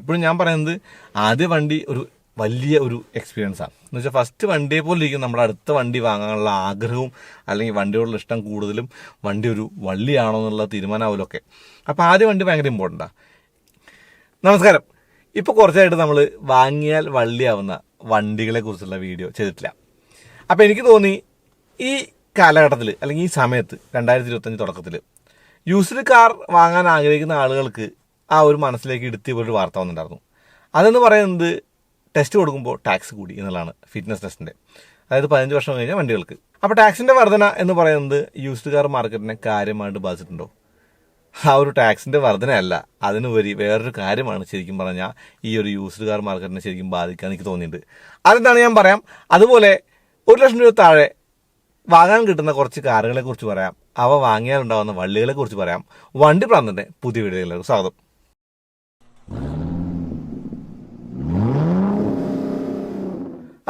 ഇപ്പോഴും ഞാൻ പറയുന്നത് ആദ്യ വണ്ടി ഒരു വലിയ ഒരു എക്സ്പീരിയൻസ് ആണ്. എന്ന് വെച്ചാൽ ഫസ്റ്റ് വണ്ടിയെ പോലെ ഇരിക്കും. നമ്മുടെ അടുത്ത വണ്ടി വാങ്ങാനുള്ള ആഗ്രഹവും അല്ലെങ്കിൽ വണ്ടിയോടുള്ള ഇഷ്ടം കൂടുതലും വണ്ടി ഒരു വള്ളിയാണോ എന്നുള്ള തീരുമാനമാവലൊക്കെ. അപ്പോൾ ആദ്യ വണ്ടി ഭയങ്കര ഇമ്പോർട്ടന്റാണ് നമസ്കാരം. ഇപ്പോൾ കുറച്ചായിട്ട് നമ്മൾ വാങ്ങിയാൽ വള്ളിയാവുന്ന വണ്ടികളെ കുറിച്ചുള്ള വീഡിയോ ചെയ്തിട്ടില്ല. അപ്പോൾ എനിക്ക് തോന്നി ഈ കാലഘട്ടത്തിൽ അല്ലെങ്കിൽ ഈ സമയത്ത് രണ്ടായിരത്തി ഇരുപത്തഞ്ച് തുടക്കത്തിൽ യൂസ്ഡ് കാർ വാങ്ങാൻ ആഗ്രഹിക്കുന്ന ആളുകൾക്ക് ആ ഒരു മനസ്സിലേക്ക് എടുത്ത് ഒരു വാർത്ത വന്നിട്ടുണ്ടായിരുന്നു. അതെന്ന് പറയുന്നത് ടെസ്റ്റ് കൊടുക്കുമ്പോൾ ടാക്സ് കൂടി എന്നുള്ളതാണ് ഫിറ്റ്നസ് ടെസ്റ്റിന്റെ അതായത് പതിനഞ്ച് വർഷം കഴിഞ്ഞ വണ്ടികൾക്ക്. അപ്പോൾ ടാക്സിന്റെ വർധന എന്ന് പറയുന്നത് യൂസ്ഡ് കാർ മാർക്കറ്റിനെ കാര്യമായിട്ട് ബാധിച്ചിട്ടുണ്ടോ? ആ ഒരു ടാക്സിന്റെ വർധനയല്ല. അതിനുപരി വേറൊരു കാര്യമാണ് ശരിക്കും പറഞ്ഞാൽ ഈ ഒരു യൂസ്ഡ് കാർ മാർക്കറ്റിനെ ശരിക്കും ബാധിക്കാൻ എനിക്ക് തോന്നിയിട്ടുണ്ട്. അതെന്താണ് ഞാൻ പറയാം? അതുപോലെ ഒരു ലക്ഷം രൂപ താഴെ വാങ്ങാൻ കിട്ടുന്ന കുറച്ച് കാറുകളെക്കുറിച്ച് പറയാം. അവ വാങ്ങിയാലുണ്ടാകുന്ന വള്ളികളെ കുറിച്ച് പറയാം. വണ്ടി പ്രാന്തന്റെ പുതിയ വീഡിയോയിലേക്ക് സ്വാഗതം.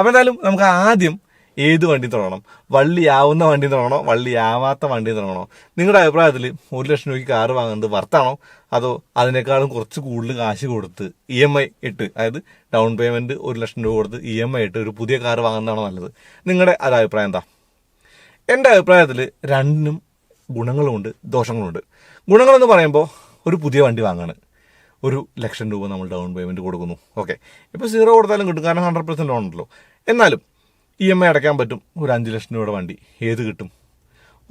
അപ്പോൾ എന്തായാലും നമുക്ക് ആദ്യം ഏത് വണ്ടി തുടങ്ങണം? വള്ളിയാവുന്ന വണ്ടി തുടങ്ങണോ? വള്ളിയാവാത്ത വണ്ടി തുടങ്ങണോ? നിങ്ങളുടെ അഭിപ്രായത്തിൽ ഒരു ലക്ഷം രൂപയ്ക്ക് കാറ് വാങ്ങുന്നത് വർത്താണോ അതോ അതിനേക്കാളും കുറച്ച് കൂടുതൽ കാശ് കൊടുത്ത് ഇ എം ഐ ഇട്ട് അതായത് ഡൗൺ പേയ്മെന്റ് ഒരു ലക്ഷം രൂപ കൊടുത്ത് ഇ എം ഐ ഇട്ട് ഒരു പുതിയ കാറ് വാങ്ങുന്നതാണോ നല്ലത്? നിങ്ങളുടെ ഒരു അഭിപ്രായം എന്താ? എന്റെ അഭിപ്രായത്തിൽ രണ്ടിനും ഗുണങ്ങളുമുണ്ട് ദോഷങ്ങളുമുണ്ട് ഗുണങ്ങളെന്ന് പറയുമ്പോൾ ഒരു പുതിയ വണ്ടി വാങ്ങാണ്. ഒരു ലക്ഷം രൂപ നമ്മൾ ഡൗൺ പേയ്മെന്റ് കൊടുക്കുന്നു. ഓക്കെ ഇപ്പോൾ സീറോ കൊടുത്താലും കിട്ടും. കാരണം ഹൺഡ്രഡ് പെർസെന്റ് ലോൺ ഉണ്ടല്ലോ. എന്നാലും ഇ എം ഐ അടയ്ക്കാൻ പറ്റും. ഒരു അഞ്ച് ലക്ഷം രൂപയുടെ വണ്ടി. ഏത് കിട്ടും?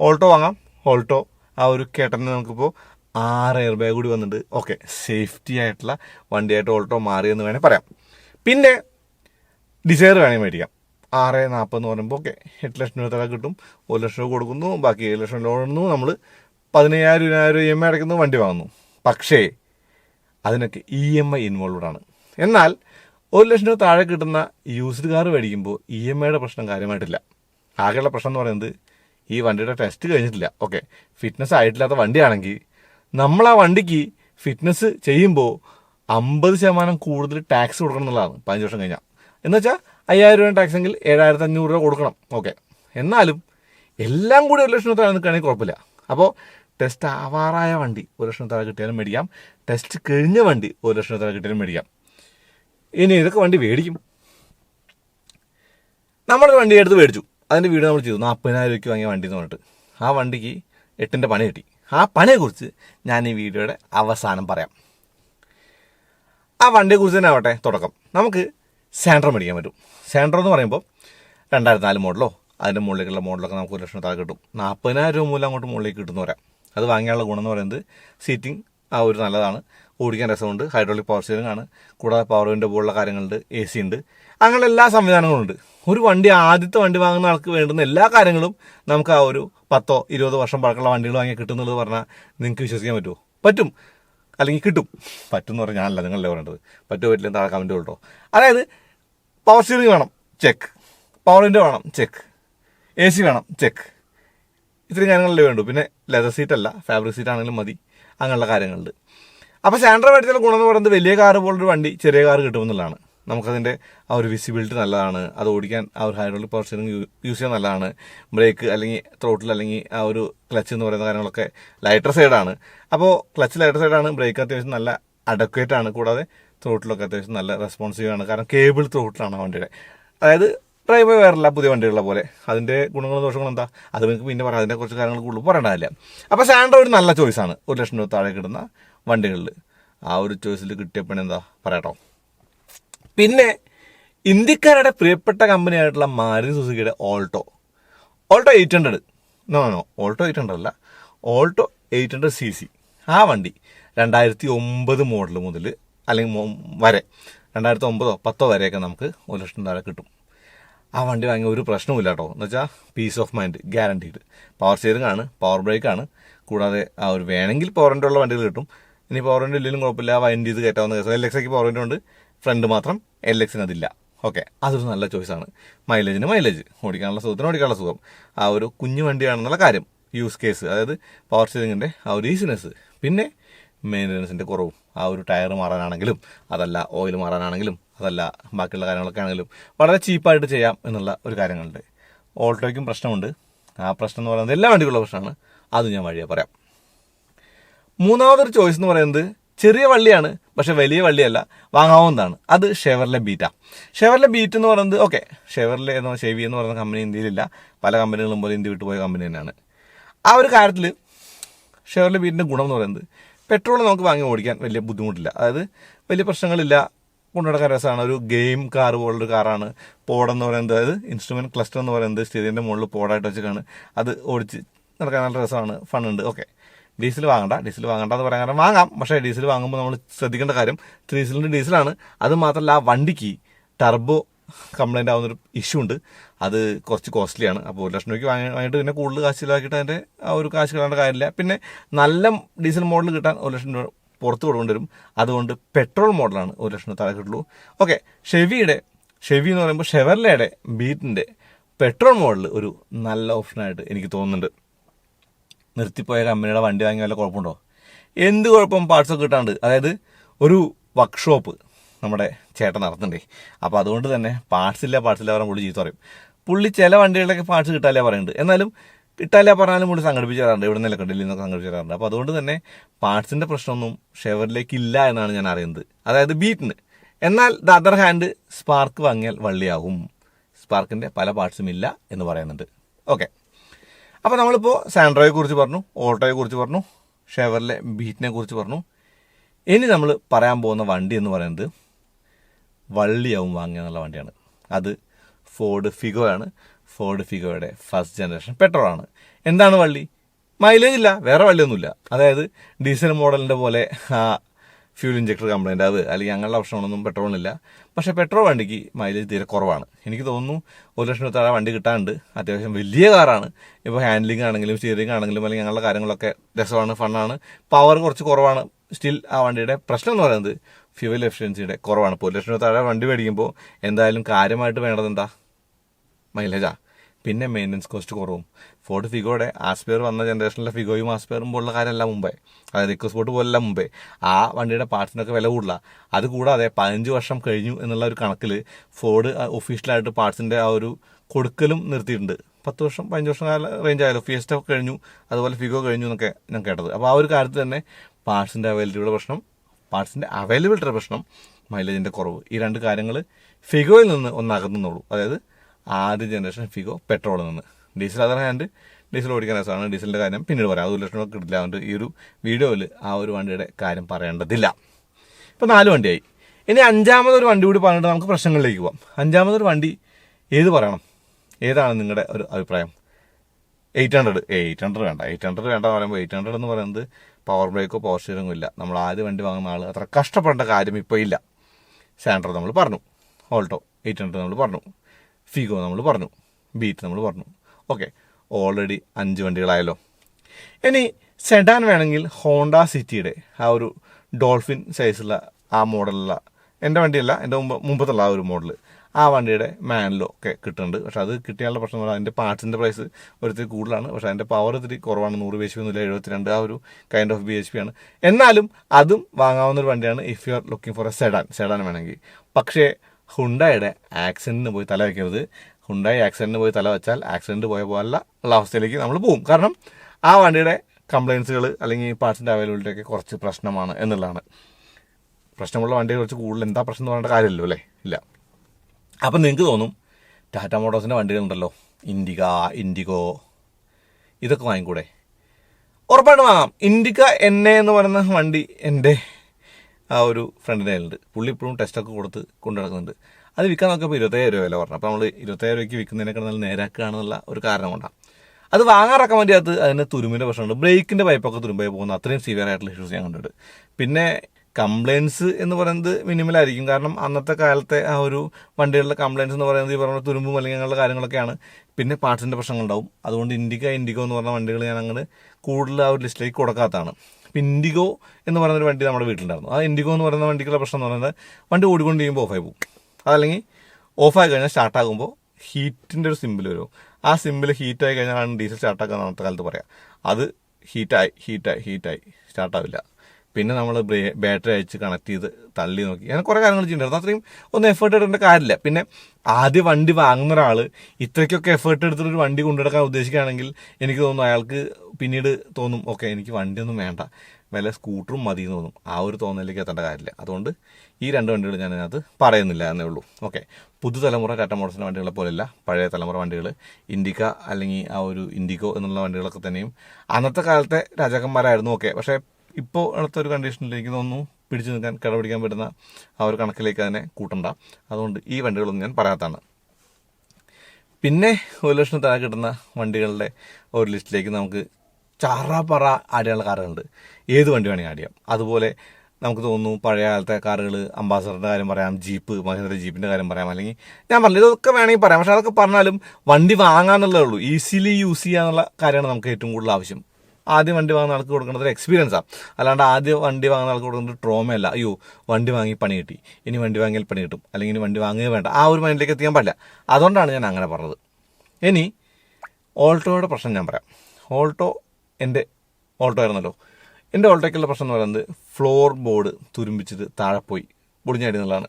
ഓൾട്ടോ വാങ്ങാം. ഓൾട്ടോ ആ ഒരു കേട്ടനെ നമുക്കിപ്പോൾ ആറ് എയർ ബാഗ് കൂടി വന്നിട്ട് ഓക്കെ സേഫ്റ്റി ആയിട്ടുള്ള വണ്ടിയായിട്ട് ഓൾട്ടോ മാറിയെന്ന് വേണേൽ പറയാം. പിന്നെ ഡിസൈർ വേണമെങ്കിൽ മേടിക്കാം. ആറ് നാൽപ്പതെന്ന് പറയുമ്പോൾ ഓക്കെ എട്ട് ലക്ഷം രൂപ തല കിട്ടും. ഒരു ലക്ഷം രൂപ കൊടുക്കുന്നു. ബാക്കി ഏഴ് ലക്ഷം ലോൺ നമ്മൾ പതിനയ്യായിരം ഇരുപതിനായിരം ഇ എം ഐ അടയ്ക്കുന്നു. വണ്ടി വാങ്ങുന്നു. പക്ഷേ അതിനൊക്കെ ഇ എം ഐ ഇൻവോൾവഡ് ആണ്. എന്നാൽ ഒരു ലക്ഷം രൂപ താഴെ കിട്ടുന്ന യൂസ്ഡ് കാർ മേടിക്കുമ്പോൾ ഇ എം ഐയുടെ പ്രശ്നം കാര്യമായിട്ടില്ല. ആകെയുള്ള പ്രശ്നം എന്ന് പറയുന്നത് ഈ വണ്ടിയുടെ ടെസ്റ്റ് കഴിഞ്ഞിട്ടില്ല. ഓക്കെ ഫിറ്റ്നസ് ആയിട്ടില്ലാത്ത വണ്ടിയാണെങ്കിൽ നമ്മൾ ആ വണ്ടിക്ക് ഫിറ്റ്നസ് ചെയ്യുമ്പോൾ അമ്പത് ശതമാനം കൂടുതൽ ടാക്സ് കൊടുക്കണം എന്നുള്ളതാണ് പതിനഞ്ച് വർഷം കഴിഞ്ഞാൽ എന്ന് വെച്ചാൽ അയ്യായിരം രൂപ ടാക്സ് എങ്കിൽ ഏഴായിരത്തി അഞ്ഞൂറ് രൂപ കൊടുക്കണം. ഓക്കെ എന്നാലും എല്ലാം കൂടി ഒരു ലക്ഷം താഴെ നിൽക്കുകയാണെങ്കിൽ കുഴപ്പമില്ല. അപ്പോൾ ടെസ്റ്റ് ആവാറായ വണ്ടി. ഒരു ലക്ഷം താഴെ കിട്ടിയാലും മേടിക്കാം. ടെസ്റ്റ് കഴിഞ്ഞ വണ്ടി ഒരു ലക്ഷം താഴെ കിട്ടിയാലും മേടിക്കാം. ഇനി ഇതൊക്കെ വണ്ടി മേടിക്കും. നമ്മുടെ വണ്ടി എടുത്ത് മേടിച്ചു. അതിന്റെ വീട് നമ്മൾ ചെയ്തു. നാൽപ്പതിനായിരം രൂപയ്ക്ക് വാങ്ങിയ വണ്ടി എന്ന് പറഞ്ഞിട്ട്. ആ വണ്ടിക്ക് എട്ടിന്റെ പണി കിട്ടി. ആ പണിയെക്കുറിച്ച് ഞാൻ ഈ വീഡിയോയുടെ അവസാനം പറയാം. ആ വണ്ടിയെക്കുറിച്ച് തന്നെ ആവട്ടെ തുടക്കം. നമുക്ക് സാൻഡ്രോ മേടിക്കാൻ പറ്റും. സാൻഡ്രോ എന്ന് പറയുമ്പോൾ രണ്ടായിരത്തി നാല് മോഡലോ അതിന്റെ മുകളിലേക്കുള്ള മോഡലൊക്കെ നമുക്ക് ഒരു ലക്ഷം താഴെ കിട്ടും. നാൽപ്പതിനായിരം രൂപ മൂലം അങ്ങോട്ട് മുകളിലേക്ക് കിട്ടുന്ന വരാം അത് വാങ്ങിയാനുള്ള ഗുണം എന്ന് പറയുന്നത് സീറ്റിംഗ് ആ ഒരു നല്ലതാണ്. ഓടിക്കാൻ രസമുണ്ട്. ഹൈഡ്രോളിക് പവർ സ്റ്റിയറിംഗ് ആണ്. കൂടാതെ പവർ വിൻഡോ പോലുള്ള കാര്യങ്ങളുണ്ട്. എ സി ഉണ്ട്. അങ്ങനെ എല്ലാ സംവിധാനങ്ങളും ഉണ്ട്. ഒരു വണ്ടി ആദ്യത്തെ വണ്ടി വാങ്ങുന്ന ആൾക്ക് വേണ്ടുന്ന എല്ലാ കാര്യങ്ങളും നമുക്ക് ആ ഒരു പത്തോ ഇരുപതോ വർഷം പഴക്കമുള്ള വണ്ടികൾ വാങ്ങി കിട്ടുന്നുള്ളത് പറഞ്ഞാൽ നിങ്ങൾക്ക് വിശ്വസിക്കാൻ പറ്റുമോ? പറ്റും. അല്ലെങ്കിൽ കിട്ടും. പറ്റും എന്ന് പറഞ്ഞാൽ ഞാനല്ല. നിങ്ങളല്ലേ പറയേണ്ടത്. പറ്റുമോ പറ്റില്ല താഴെ കമന്റ് കേട്ടോ അതായത് പവർ സ്റ്റിയറിംഗ് വേണം. ചെക്ക് പവർ വിൻഡോ വേണം. ചെക്ക് എ സി വേണം. ചെക്ക് ഇത്രയും കാര്യങ്ങളല്ലേ വേണ്ടു. പിന്നെ ലെതർ സീറ്റ് അല്ല ഫാബ്രിക് സീറ്റ് ആണെങ്കിലും മതി. അങ്ങനെയുള്ള കാര്യങ്ങളുണ്ട്. അപ്പോൾ സാൻഡ്രോ മേടിച്ചുള്ള ഗുണം എന്ന് പറയുന്നത് വലിയ കാറ് പോലൊരു വണ്ടി ചെറിയ കാറ് കിട്ടുമെന്നുള്ളതാണ് നമുക്കതിന്റെ ആ ഒരു വിസിബിലിറ്റി നല്ലതാണ്. അത് ഓടിക്കാൻ ആ ഒരു ഹൈഡ്രോളിക് പവർ സ്റ്റിയറിംഗ് യൂസ് ചെയ്യാൻ നല്ലതാണ്. ബ്രേക്ക് അല്ലെങ്കിൽ ത്രോട്ടിൽ അല്ലെങ്കിൽ ആ ഒരു ക്ലച്ച് എന്ന് പറയുന്ന കാര്യങ്ങളൊക്കെ ലൈറ്റർ സൈഡാണ് അപ്പോൾ ക്ലച്ച് ലൈറ്റർ സൈഡാണ് ബ്രേക്ക് അത്യാവശ്യം നല്ല അഡക്വേറ്റ് ആണ്. കൂടാതെ ത്രോട്ടിലൊക്കെ അത്യാവശ്യം നല്ല റെസ്പോൺസീവ് ആണ്. കാരണം കേബിൾ ത്രോട്ടിലാണ് വണ്ടിയുടെ. അതായത് ഡ്രൈവ് വരില്ല പുതിയ വണ്ടികളെ പോലെ. അതിന്റെ ഗുണങ്ങളും ദോഷങ്ങളും എന്താ? അത് നിങ്ങൾക്ക് പിന്നെ പറയാം. അതിന്റെ കുറച്ച് കാര്യങ്ങൾ കൂടുതൽ പറയേണ്ടതില്ല. അപ്പോൾ സാൻഡ്രോ ഒരു നല്ല ചോയ്സാണ് ഒരു ലക്ഷം രൂപ താഴെ കിട്ടുന്ന വണ്ടികളിൽ. ആ ഒരു ചോയ്സിൽ കിട്ടിയപ്പോൾ എന്താ? പറയാട്ടോ. പിന്നെ ഇന്ത്യക്കാരുടെ പ്രിയപ്പെട്ട കമ്പനിയായിട്ടുള്ള Maruti സുസുക്കിയുടെ Alto. Alto eight hundred no no Alto eight hundred അല്ല. Alto eight hundred C C ആ വണ്ടി രണ്ടായിരത്തി ഒമ്പത് മോഡൽ മുതൽ അല്ലെങ്കിൽ വരെ. രണ്ടായിരത്തി ഒമ്പതോ പത്തോ വരെയൊക്കെ നമുക്ക് ഒരു ലക്ഷം താഴെ കിട്ടും. ആ വണ്ടി വാങ്ങിയ ഒരു പ്രശ്നവുമില്ല കേട്ടോ എന്ന് വെച്ചാൽ peace of mind guaranteed power steering ആണ് പവർ ബ്രേക്ക് ആണ്. കൂടാതെ ആ ഒരു വേണമെങ്കിൽ പവർ വിൻഡോ ഉള്ള വണ്ടികൾ കിട്ടും. ഇനി പവർ വിൻഡോ ഇല്ലെങ്കിലും കുഴപ്പമില്ല വണ്ടി ഇത് കയറ്റാവുന്ന കേസ്. എൽ എക്സൊക്കെ പവർ വിൻഡോ ഉണ്ട്. ഫ്രണ്ട് മാത്രം എൽ എക്സിന് അതില്ല ഓക്കെ അതൊരു നല്ല ചോയ്സ് ആണ്. മൈലേജിന് മൈലേജ് ഓടിക്കാനുള്ള സുഖത്തിന് ഓടിക്കാനുള്ള സുഖം. ആ ഒരു കുഞ്ഞു വണ്ടിയാണെന്നുള്ള കാര്യം. യൂസ് കേസ് അതായത് പവർ സ്റ്റിയറിങ്ങിന്റെ ആ ഒരു ഈസിനെസ് പിന്നെ മെയിന്റനൻസിന്റെ കുറവും. ആ ഒരു ടയർ മാറാനാണെങ്കിലും അതല്ല ഓയിൽ മാറാനാണെങ്കിലും അതല്ല ബാക്കിയുള്ള കാര്യങ്ങളൊക്കെ ആണെങ്കിലും വളരെ ചീപ്പായിട്ട് ചെയ്യാം എന്നുള്ള ഒരു കാര്യങ്ങളുണ്ട്. ഓൾട്ടോയ്ക്കും പ്രശ്നമുണ്ട്. ആ പ്രശ്നം എന്ന് പറയുന്നത് എല്ലാ വണ്ടികളുള്ള പ്രശ്നമാണ്. അത് ഞാൻ വഴിയെ പറയാം. മൂന്നാമതൊരു ചോയ്സ് എന്ന് പറയുന്നത് ചെറിയ വള്ളിയാണ് പക്ഷേ വലിയ വള്ളിയല്ല വാങ്ങാവുന്നതാണ്. അത് ഷെവർലെ ബീറ്റ ഷെവർലെ ബീറ്റ് എന്ന് പറയുന്നത് ഓക്കെ ഷെവർലെ എന്ന് ഷെവി എന്ന് പറയുന്ന കമ്പനി ഇന്ത്യയിലില്ല. പല കമ്പനികളും പോലെ ഇന്ത്യ വിട്ടുപോയ കമ്പനി തന്നെയാണ്. ആ ഒരു കാര്യത്തിൽ ഷെവർലെ ബീറ്റിന്റെ ഗുണം എന്ന് പറയുന്നത് പെട്രോൾ നമുക്ക് വാങ്ങി ഓടിക്കാൻ വലിയ ബുദ്ധിമുട്ടില്ല. അതായത് വലിയ പ്രശ്നങ്ങളില്ല. കൊണ്ടുനടക്കാൻ രസമാണ് ഒരു ഗെയിം കാർ പോലുള്ളൊരു കാറാണ്. പോടെന്ന് പറയുന്നത്. അതായത് ഇൻസ്ട്രുമെന്റ് ക്ലസ്റ്റർ എന്ന് പറയുന്നത് സ്റ്റേജിന്റെ മുകളിൽ പോടായിട്ട് വെച്ചിട്ടാണ് അത് ഓടിച്ച് നടക്കാൻ നല്ല രസമാണ്. ഫണ്ണുണ്ട് ഓക്കെ ഡീസൽ വാങ്ങണ്ട. ഡീസൽ വാങ്ങണ്ട എന്ന് പറയാൻ കാരണം വാങ്ങാം. പക്ഷേ ഡീസൽ വാങ്ങുമ്പോൾ നമ്മൾ ശ്രദ്ധിക്കേണ്ട കാര്യം ത്രീ സിലിണ്ടർ ഡീസലാണ്. അത് മാത്രമല്ല ആ വണ്ടിക്ക് ടർബോ കംപ്ലൈന്റ് ആവുന്നൊരു ഇഷ്യൂ ഉണ്ട്. അത് കുറച്ച് കോസ്റ്റ്ലിയാണ് അപ്പോൾ ഒരു ലക്ഷം രൂപയ്ക്ക് വാങ്ങി വാങ്ങിയിട്ട് പിന്നെ കൂടുതൽ കാശ് ചിലവാക്കിയിട്ട് അതിന്റെ ആ ഒരു കാശ് കളയേണ്ട കാര്യമില്ല. പിന്നെ നല്ല ഡീസൽ മോഡൽ കിട്ടാൻ ഒരു ലക്ഷം രൂപ പുറത്ത് കൊടുക്കേണ്ടി വരും. അതുകൊണ്ട് പെട്രോൾ മോഡലാണ് ഒരു ലക്ഷം താഴെ കിട്ടുള്ളൂ. ഓക്കെ ഷെവിയുടെ ഷെവി എന്ന് പറയുമ്പോൾ ഷെവർലയുടെ ബീറ്റിന്റെ പെട്രോൾ മോഡൽ ഒരു നല്ല ഓപ്ഷനായിട്ട് എനിക്ക് തോന്നുന്നുണ്ട്. നിർത്തിപ്പോയ കമ്പനിയുടെ വണ്ടി വല്ല കുഴപ്പമുണ്ടോ? എന്ത് കുഴപ്പം പാർട്സൊക്കെ കിട്ടാണ്ട്? അതായത് ഒരു വർക്ക്ഷോപ്പ് നമ്മുടെ ചേട്ടൻ നടത്തുന്നുണ്ടേ. അപ്പോൾ അതുകൊണ്ട് തന്നെ പാർട്സ് ഇല്ല പാർട്സ് ഇല്ല പറയാൻ പുള്ളി ചീത്ത പറയും. പുള്ളി ചില വണ്ടികളിലൊക്കെ പാർട്സ് കിട്ടാലേ പറയുന്നുണ്ട്. എന്നാലും കിട്ടാല്ല പറഞ്ഞാലും പുള്ളി സംഘടിപ്പിച്ച് തരാറുണ്ട്. ഇവിടെ നിന്നൊക്കെ ഡൽഹിയിൽ നിന്നൊക്കെ സംഘടിപ്പിച്ച് തരാറുണ്ട്. അപ്പോൾ അതുകൊണ്ട് തന്നെ പാർട്സിന്റെ പ്രശ്നമൊന്നും ഷെവറിലേക്ക് ഇല്ല എന്നാണ് ഞാൻ അറിയുന്നത്. അതായത് ബീറ്റിന് എന്നാൽ ദ അതർ ഹാൻഡ് സ്പാർക്ക് വാങ്ങിയാൽ വള്ളിയാകും. സ്പാർക്കിന്റെ പല പാർട്സും ഇല്ല എന്ന് പറയുന്നുണ്ട്. ഓക്കെ അപ്പോൾ നമ്മളിപ്പോൾ സാൻഡ്രോയെ കുറിച്ച് പറഞ്ഞു ഓട്ടോയെ കുറിച്ച് പറഞ്ഞു ഷെവറിലെ ബീറ്റിനെ കുറിച്ച് പറഞ്ഞു. ഇനി നമ്മൾ പറയാൻ പോകുന്ന വണ്ടി എന്ന് പറയുന്നത് വള്ളിയാവും വാങ്ങുക എന്നുള്ള വണ്ടിയാണ്. അത് ഫോർഡ് ഫിഗോ ആണ്. ഫോർഡ് ഫിഗോയുടെ ഫസ്റ്റ് ജനറേഷൻ പെട്രോൾ ആണ്. എന്താണ് വള്ളി? മൈലേജ് ഇല്ല. വേറെ വള്ളിയൊന്നുമില്ല. അതായത് ഡീസൽ മോഡലിന്റെ പോലെ ഫ്യൂൽ ഇഞ്ചക്ടർ കംപ്ലൈന്റ് അത് അല്ലെങ്കിൽ അങ്ങനെയുള്ള ഓപ്ഷനൊന്നും പെട്രോളിനില്ല പക്ഷേ പെട്രോൾ വണ്ടിക്ക് മൈലേജ് തീരെ കുറവാണ്. എനിക്ക് തോന്നുന്നു ഒരു ലക്ഷം താഴെ വണ്ടി കിട്ടാണ്ട് അത്യാവശ്യം വലിയ കാറാണ്. ഇപ്പോൾ ഹാൻഡ്ലിംഗ് ആണെങ്കിലും സ്റ്റിയറിംഗ് ആണെങ്കിലും അല്ലെങ്കിൽ ഞങ്ങളുടെ കാര്യങ്ങളൊക്കെ രസമാണ് ഫണ്ണാണ് പവർ കുറച്ച് കുറവാണ്. സ്റ്റിൽ ആ വണ്ടിയുടെ പ്രശ്നം എന്ന് പറയുന്നത് ഫ്യൂവൽ എഫിഷ്യൻസിയുടെ കുറവാണ്. ഇപ്പോൾ ലക്ഷം താഴെ വണ്ടി മേടിക്കുമ്പോൾ എന്തായാലും കാര്യമായിട്ട് വേണ്ടത് എന്താ? മൈലേജാ പിന്നെ മെയിന്റനൻസ് കോസ്റ്റ് കുറവും. ഫോർഡ് ഫിഗോയുടെ ആസ്പെയർ വന്ന ജനറേഷനിലെ ഫിഗോയും ആസ്പെയറും പോലുള്ള കാര്യമല്ല മുമ്പേ അതായത് ഇക്കോസ്പോർട്ട് പോലല്ല മുമ്പേ ആ വണ്ടിയുടെ പാർട്സിനൊക്കെ വില കൂടില്ല അത് കൂടാതെ പതിനഞ്ച് വർഷം കഴിഞ്ഞു എന്നുള്ള ഒരു കണക്കിൽ ഫോർഡ് ഒഫീഷ്യലായിട്ട് പാർട്സിന്റെ ആ ഒരു കൊടുക്കലും നിർത്തിയിട്ടുണ്ട്. പത്ത് വർഷം പതിനഞ്ച് വർഷം കാല റേഞ്ച് ആയാലും. ഫിയസ്റ്റ കഴിഞ്ഞു. അതുപോലെ ഫിഗോ കഴിഞ്ഞു എന്നൊക്കെ ഞാൻ കേട്ടത്. അപ്പോൾ ആ ഒരു കാര്യത്തിൽ തന്നെ പാർട്സിന്റെ അവൈലബിലിറ്റിയുടെ പ്രശ്നം പാർട്സിന്റെ അവൈലബിലിറ്റിയുടെ പ്രശ്നം മൈലേജിന്റെ കുറവ്. ഈ രണ്ട് കാര്യങ്ങൾ ഫിഗോയിൽ നിന്ന് ഒന്ന് അകന്നുള്ളൂ അതായത് ആദ്യ ജനറേഷൻ ഫിഗോ പെട്രോളിൽ നിന്ന്. ഡീസൽ അതർ ഹാൻഡ് ഡീസൽ ഓടിക്കാൻ രസമാണ്. ഡീസലിന്റെ കാര്യം പിന്നീട് പറയാം. അത് ഒരു ലക്ഷം രൂപ കിട്ടില്ല. അതുകൊണ്ട് ഈ ഒരു വീഡിയോയിൽ ആ ഒരു വണ്ടിയുടെ കാര്യം പറയേണ്ടതില്ല. ഇപ്പോൾ നാല് വണ്ടിയായി. ഇനി അഞ്ചാമതൊരു വണ്ടി കൂടി പറഞ്ഞിട്ട് നമുക്ക് പ്രശ്നങ്ങളിലേക്ക് പോകാം അഞ്ചാമതൊരു വണ്ടി ഏത് പറയണം? ഏതാണ് നിങ്ങളുടെ ഒരു അഭിപ്രായം? എയ്റ്റ് ഹൺഡ്രഡ് എയ്റ്റ് ഹൺഡ്രഡ് വേണ്ട. എയ്റ്റ് ഹൺഡ്രഡ് വേണ്ട പറയുമ്പോൾ എയ്റ്റ് ഹൺഡ്രഡ് എന്ന് പറയുന്നത് പവർ ബ്രേക്കോ പവർ സ്റ്റിയറിംഗോ ഇല്ല. നമ്മൾ ആദ്യ വണ്ടി വാങ്ങുന്ന ആൾ അത്ര കഷ്ടപ്പെടേണ്ട കാര്യം ഇപ്പോൾ ഇല്ല. സാൻഡ്രോ നമ്മൾ പറഞ്ഞു. ഓൾട്ടോ എയ്റ്റ് ഹൺഡ്രഡ് നമ്മൾ പറഞ്ഞു. ഫിഗോ നമ്മൾ പറഞ്ഞു. ബീറ്റ് നമ്മൾ പറഞ്ഞു. ഓക്കെ ഓൾറെഡി അഞ്ച് വണ്ടികളായല്ലോ. ഇനി സെഡാൻ വേണമെങ്കിൽ ഹോണ്ട സിറ്റിയുടെ ആ ഒരു ഡോൾഫിൻ സൈസുള്ള ആ മോഡലുള്ള എന്റെ വണ്ടിയല്ല എന്റെ മുമ്പ് മുമ്പത്തുള്ള ആ ഒരു മോഡൽ ആ വണ്ടിയുടെ മാനിലോ ഒക്കെ കിട്ടുന്നുണ്ട്. പക്ഷെ അത് കിട്ടിയാലുള്ള പ്രശ്നം എന്ന് പറഞ്ഞാൽ അതിന്റെ പാർട്സിന്റെ പ്രൈസ് ഒരിത്തിരി കൂടുതലാണ്. പക്ഷെ അതിന്റെ പവർ ഇത്തിരി കുറവാണ്. നൂറ് ബി എച്ച് പി ഒന്നുമില്ല എഴുപത്തിരണ്ട് ആ ഒരു kind of B H P ആണ്. എന്നാലും അതും വാങ്ങാവുന്ന ഒരു വണ്ടിയാണ് if you are looking for a sedan sedan വേണമെങ്കിൽ. പക്ഷേ ഹുണ്ടായുടെ ആക്സിഡന്റിന് പോയി തല വയ്ക്കരുത് ഹുണ്ടായി ആക്സിഡന്റിന് പോയി തല വെച്ചാൽ ആക്സിഡന്റ് പോയ പോലുള്ള ഉള്ള അവസ്ഥയിലേക്ക് നമ്മൾ പോകും. കാരണം ആ വണ്ടിയുടെ കംപ്ലയിൻസുകൾ അല്ലെങ്കിൽ പാർട്സിന്റെ അവൈലബിലിറ്റി ഒക്കെ കുറച്ച് പ്രശ്നമാണ് എന്നുള്ളതാണ്. പ്രശ്നമുള്ള വണ്ടിയെ കുറിച്ച് കൂടുതൽ എന്താ പ്രശ്നം എന്ന് പറയേണ്ട കാര്യമല്ലോ അല്ലേ? ഇല്ല. അപ്പം നിങ്ങൾക്ക് തോന്നും ടാറ്റ മോട്ടോഴ്സിന്റെ വണ്ടികളുണ്ടല്ലോ ഇൻഡിക ഇൻഡിഗോ ഇതൊക്കെ വാങ്ങിക്കൂടെ? ഉറപ്പാണ് വാങ്ങാം. ഇൻഡിക്ക എന്നെ എന്ന് പറയുന്ന വണ്ടി എന്റെ ആ ഒരു ഫ്രണ്ടിന്റെ കയ്യിലുണ്ട്. പുള്ളി ഇപ്പോഴും ടെസ്റ്റൊക്കെ കൊടുത്ത് കൊണ്ടു നടക്കുന്നുണ്ട് അത് വിൽക്കാൻ നോക്കിയപ്പോൾ ഇരുപത്തേഴ് രൂപ വില പറഞ്ഞു. അപ്പോൾ നമ്മൾ ഇരുപത്തേഴ് രൂപയ്ക്ക് വിൽക്കുന്നതിനേക്കാൾ നല്ല നേരാക്കുകയാണെന്നുള്ള ഒരു കാരണം കൊണ്ടാണ് അത് വാങ്ങാറക്കാൻ അത് അതിന് തുരുമ്പിന്റെ പ്രശ്നമുണ്ട്. ബ്രേക്കിന്റെ പൈപ്പൊക്കെ തുരുമ്പായി പോകുന്ന. അത്രയും സിവിയർ ആയിട്ടുള്ള ഇഷ്യൂസ് ഞാൻ കണ്ടിട്ടുണ്ട്. പിന്നെ കംപ്ലയിൻസ് എന്ന് പറയുന്നത് മിനിമലായിരിക്കും കാരണം അന്നത്തെ കാലത്തെ ആ ഒരു വണ്ടികളുടെ കംപ്ലയിൻസ് എന്ന് പറയുന്നത് ഈ പറഞ്ഞ തുരുമ്പും മലിനങ്ങളുടെ കാര്യങ്ങളൊക്കെയാണ്. പിന്നെ പാർട്സിന്റെ പ്രശ്നങ്ങളുണ്ടാവും അതുകൊണ്ട് ഇൻഡിഗ ഇൻഡിഗോ എന്ന് പറഞ്ഞ വണ്ടികൾ ഞാൻ അങ്ങനെ കൂടുതൽ ആ ഒരു ലിസ്റ്റിലേക്ക് കൊടുക്കാത്തതാണ്. ഇപ്പം ഇൻഡിഗോ എന്ന് പറയുന്നൊരു വണ്ടി നമ്മുടെ വീട്ടിലുണ്ടായിരുന്നു. ആ ഇൻഡിഗോ എന്ന് പറയുന്ന വണ്ടിക്കുള്ള പ്രശ്നം എന്ന് പറയുന്നത് വണ്ടി ഓടിക്കൊണ്ട് ചെയ്യുമ്പോൾ ഓഫായി പോകും. അതല്ലെങ്കിൽ ഓഫായി കഴിഞ്ഞാൽ സ്റ്റാർട്ടാകുമ്പോൾ ഹീറ്റിന്റെ ഒരു സിമ്പിൾ വരും. ആ സിമ്പിൾ ഹീറ്റായി കഴിഞ്ഞാലാണ് ഡീസൽ സ്റ്റാർട്ടാക്കുക അന്നത്തെ കാലത്ത് പറയാം. അത് ഹീറ്റായി ഹീറ്റായി ഹീറ്റായി സ്റ്റാർട്ടാവില്ല പിന്നെ നമ്മൾ ബാറ്ററി അയച്ച് കണക്ട് ചെയ്ത് തള്ളി നോക്കി. അങ്ങനെ കുറേ കാര്യങ്ങൾ ചെയ്തിട്ടുണ്ടായിരുന്നു അത്രയും ഒന്നും എഫേർട്ട് എടുക്കേണ്ട കാര്യമില്ല. പിന്നെ ആദ്യ വണ്ടി വാങ്ങുന്ന ഒരാൾ ഇത്രയ്ക്കൊക്കെ എഫേർട്ട് എടുത്തിട്ട് ഒരു വണ്ടി കൊണ്ടുനടക്കാൻ ഉദ്ദേശിക്കുകയാണെങ്കിൽ എനിക്ക് തോന്നുന്നു അയാൾക്ക് പിന്നീട് തോന്നും ഓക്കെ എനിക്ക് വണ്ടിയൊന്നും വേണ്ട. വില സ്കൂട്ടറും മതി എന്ന് തോന്നും. ആ ഒരു തോന്നലിലേക്ക് എത്തേണ്ട കാര്യമില്ല. അതുകൊണ്ട് ഈ രണ്ട് വണ്ടികൾ ഞാൻ അതിനകത്ത് പറയുന്നില്ല എന്നേ ഉള്ളൂ. ഓക്കെ. പുതുതലമുറ ടാറ്റ മോട്ടോഴ്സിന്റെ വണ്ടികളെ പോലെയല്ല പഴയ തലമുറ വണ്ടികൾ ഇൻഡിക്ക അല്ലെങ്കിൽ ആ ഒരു ഇൻഡിഗോ എന്നുള്ള വണ്ടികളൊക്കെ തന്നെയും. അന്നത്തെ കാലത്തെ രാജാക്കന്മാരായിരുന്നു. ഓക്കെ. പക്ഷേ ഇപ്പോൾ അടുത്ത ഒരു കണ്ടീഷനിലേക്ക് തോന്നുന്നു പിടിച്ചു നിൽക്കാൻ കടപിടിക്കാൻ പറ്റുന്ന ആ ഒരു കണക്കിലേക്ക് അതിനെ കൂട്ടണ്ട. അതുകൊണ്ട് ഈ വണ്ടികളൊന്നും ഞാൻ പറയാത്താണ് പിന്നെ ഒരു ലക്ഷത്തിന് താഴെ കിട്ടുന്ന വണ്ടികളുടെ ഒരു ലിസ്റ്റിലേക്ക് നമുക്ക് ചറപറ ആടിയുള്ള കാറുകളുണ്ട്. ഏത് വണ്ടി വേണമെങ്കിൽ ആടിയാം അതുപോലെ നമുക്ക് തോന്നുന്നു പഴയ കാലത്തെ കാറുകൾ അംബാസഡറിന്റെ കാര്യം പറയാം ജീപ്പ് മഹേന്ദ്ര ജീപ്പിന്റെ കാര്യം പറയാം. അല്ലെങ്കിൽ ഞാൻ പറഞ്ഞു ഇതൊക്കെ വേണമെങ്കിൽ പറയാം. പക്ഷേ അതൊക്കെ പറഞ്ഞാലും വണ്ടി വാങ്ങാന്നുള്ളതേ ഉള്ളൂ. ഈസിലി യൂസ് ചെയ്യാന്നുള്ള കാര്യമാണ് നമുക്ക് ഏറ്റവും കൂടുതൽ ആവശ്യം. ആദ്യം വണ്ടി വാങ്ങുന്ന ആൾക്ക് കൊടുക്കേണ്ടത് ഒരു എക്സ്പീരിയൻസാണ് അല്ലാണ്ട് ആദ്യം വണ്ടി വാങ്ങുന്ന ആൾക്ക് കൊടുക്കേണ്ട ട്രോമയല്ല അയ്യോ വണ്ടി വാങ്ങി പണി കിട്ടി. ഇനി വണ്ടി വാങ്ങിയാൽ പണി കിട്ടും. അല്ലെങ്കിൽ വണ്ടി വാങ്ങുകയോ വേണ്ട. ആ ഒരു മൈൻഡിലേക്ക് എത്തിക്കാൻ പറ്റില്ല അതുകൊണ്ടാണ് ഞാൻ അങ്ങനെ പറഞ്ഞത്. ഇനി ഓൾട്ടോയുടെ പ്രശ്നം ഞാൻ പറയാം. ഓൾട്ടോ എന്റെ ഓൾട്ടോ ആയിരുന്നല്ലോ. എന്റെ ഓൾട്ടോയ്ക്കുള്ള പ്രശ്നം എന്ന് പറയുന്നത് ഫ്ലോർ ബോർഡ് തുരുമ്പിച്ചിട്ട് താഴെ പോയി. പൊടിഞ്ഞടി എന്നുള്ളതാണ്.